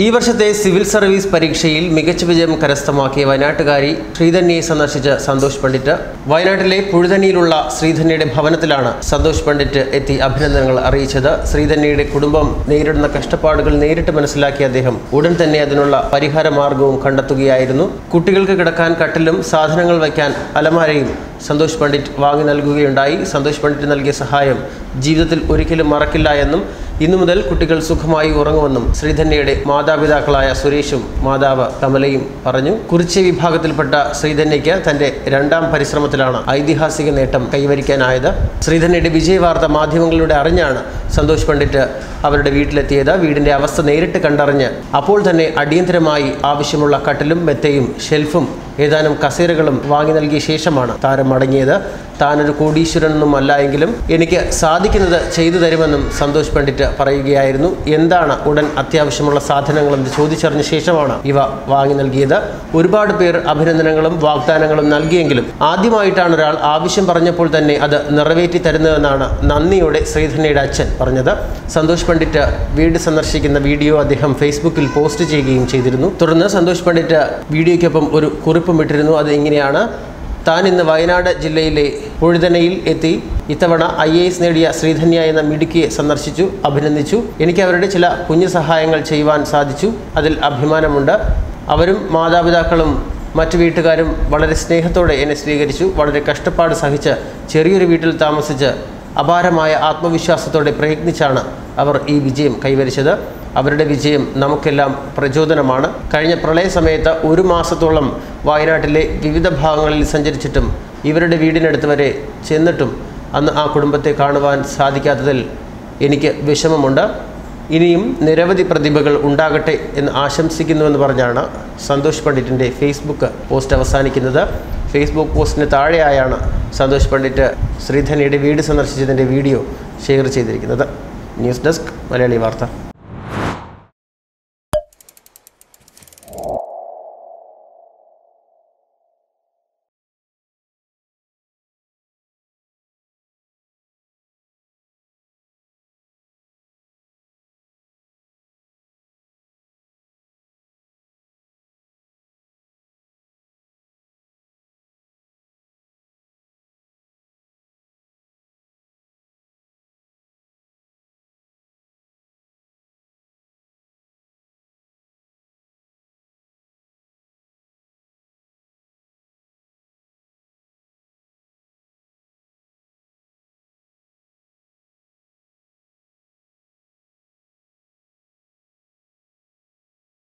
ഈ വർഷത്തെ civil service പരീക്ഷയിൽ മികച്ച വിജയം കരസ്ഥമാക്കിയ വയനാട്ടുകാരി ശ്രീധന്യയെ സന്ദർശിച്ച സന്തോഷ് പണ്ഡിറ്റ്. വയനാട്ടിലെ പുഴുതന്നിയിലുള്ള ശ്രീധന്യയുടെ ഭവനത്തിലാണ് സന്തോഷ് പണ്ഡിറ്റ് എത്തി അഭിനന്ദനങ്ങൾ അറിയിച്ചത്. ശ്രീധന്യയുടെ കുടുംബം നേരിടുന്ന കഷ്ടപ്പാടുകൾ നേരിട്ട് മനസ്സിലാക്കിയ അദ്ദേഹം ഉടൻ തന്നെ അതിനുള്ള പരിഹാര മാർഗവും കണ്ടെത്തുകയായിരുന്നു. കുട്ടികൾക്ക് കിടക്കാൻ കട്ടിലും സാധനങ്ങൾ വയ്ക്കാൻ അലമാരയും സന്തോഷ് പണ്ഡിറ്റ് വാങ്ങി നൽകുകയുണ്ടായി. സന്തോഷ് പണ്ഡിറ്റ് നൽകിയ സഹായം ജീവിതത്തിൽ ഒരിക്കലും മറക്കില്ല എന്നും ഇന്നു മുതൽ കുട്ടികൾ സുഖമായി ഉറങ്ങുമെന്നും ശ്രീധന്യയുടെ മാതാപിതാക്കളായ സുരേഷും മാതാവ് കമലയും പറഞ്ഞു. കുറിച്ച് വിഭാഗത്തിൽപ്പെട്ട ശ്രീധന്യയ്ക്ക് തന്റെ രണ്ടാം പരിശ്രമത്തിലാണ് ഐതിഹാസിക നേട്ടം കൈവരിക്കാനായത്. ശ്രീധന്യയുടെ വിജയവാർത്ത മാധ്യമങ്ങളിലൂടെ അറിഞ്ഞാണ് സന്തോഷ് പണ്ഡിറ്റ് അവരുടെ വീട്ടിലെത്തിയത്. വീടിന്റെ അവസ്ഥ നേരിട്ട് കണ്ടറിഞ്ഞ് അപ്പോൾ തന്നെ അടിയന്തരമായി ആവശ്യമുള്ള കട്ടിലും മെത്തയും ഷെൽഫും ഏതാനും കസേരകളും വാങ്ങി നൽകിയ ശേഷമാണ് താരം മടങ്ങിയത്. താനൊരു കോടീശ്വരനൊന്നും അല്ല എങ്കിലും എനിക്ക് സാധിക്കുന്നത് ചെയ്തു തരുമെന്നും സന്തോഷ് പണ്ഡിറ്റ് പറയുകയായിരുന്നു. എന്താണ് ഉടൻ അത്യാവശ്യമുള്ള സാധനങ്ങളെന്ന് ചോദിച്ചറിഞ്ഞ ശേഷമാണ് ഇവ വാങ്ങി നൽകിയത്. ഒരുപാട് പേർ അഭിനന്ദനങ്ങളും വാഗ്ദാനങ്ങളും നൽകിയെങ്കിലും ആദ്യമായിട്ടാണ് ഒരാൾ ആവശ്യം പറഞ്ഞപ്പോൾ തന്നെ അത് നിറവേറ്റി തരുന്നതെന്നാണ് നന്ദിയോടെ ശ്രീധന്യയുടെ അച്ഛൻ പറഞ്ഞത്. സന്തോഷ് പണ്ഡിറ്റ് വീട് സന്ദർശിക്കുന്ന വീഡിയോ അദ്ദേഹം ഫേസ്ബുക്കിൽ പോസ്റ്റ് ചെയ്യുകയും ചെയ്തിരുന്നു. തുടർന്ന് സന്തോഷ് പണ്ഡിറ്റ് വീഡിയോയ്ക്കൊപ്പം ഒരു കുറിപ്പും ഇട്ടിരുന്നു. അത് ഇങ്ങനെയാണ് താൻ ഇന്ന് വയനാട് ജില്ലയിലെ പൊഴുതനയിൽ എത്തി ഇത്തവണ ഐ എ എസ് നേടിയ ശ്രീധന്യ എന്ന മിടുക്കിയെ സന്ദർശിച്ചു അഭിനന്ദിച്ചു. എനിക്ക് അവരുടെ ചില കുഞ്ഞു സഹായങ്ങൾ ചെയ്യുവാൻ സാധിച്ചു. അതിൽ അഭിമാനമുണ്ട്. അവരും മാതാപിതാക്കളും മറ്റു വീട്ടുകാരും വളരെ സ്നേഹത്തോടെ എന്നെ സ്വീകരിച്ചു. വളരെ കഷ്ടപ്പാട് സഹിച്ച് ചെറിയൊരു വീട്ടിൽ താമസിച്ച് അപാരമായ ആത്മവിശ്വാസത്തോടെ പ്രയത്നിച്ചാണ് അവർ ഈ വിജയം കൈവരിച്ചത്. അവരുടെ വിജയം നമുക്കെല്ലാം പ്രചോദനമാണ്. കഴിഞ്ഞ പ്രളയ സമയത്ത് ഒരു മാസത്തോളം വയനാട്ടിലെ വിവിധ ഭാഗങ്ങളിൽ സഞ്ചരിച്ചിട്ടും ഇവരുടെ വീടിനടുത്ത് വരെ ചെന്നിട്ടും അന്ന് ആ കുടുംബത്തെ കാണുവാൻ സാധിക്കാത്തതിൽ എനിക്ക് വിഷമമുണ്ട്. ഇനിയും നിരവധി പ്രതിഭകൾ ഉണ്ടാകട്ടെ എന്ന് ആശംസിക്കുന്നുവെന്ന് പറഞ്ഞാണ് സന്തോഷ് പണ്ഡിറ്റിന്റെ ഫേസ്ബുക്ക് പോസ്റ്റ് അവസാനിക്കുന്നത്. ഫേസ്ബുക്ക് പോസ്റ്റിന് താഴെയായാണ് സന്തോഷ് പണ്ഡിറ്റ് ശ്രീധനയുടെ വീട് സന്ദർശിച്ചതിന്റെ വീഡിയോ ഷെയർ ചെയ്തിരിക്കുന്നത്. ന്യൂസ് ഡെസ്ക് മലയാളി വാർത്ത. you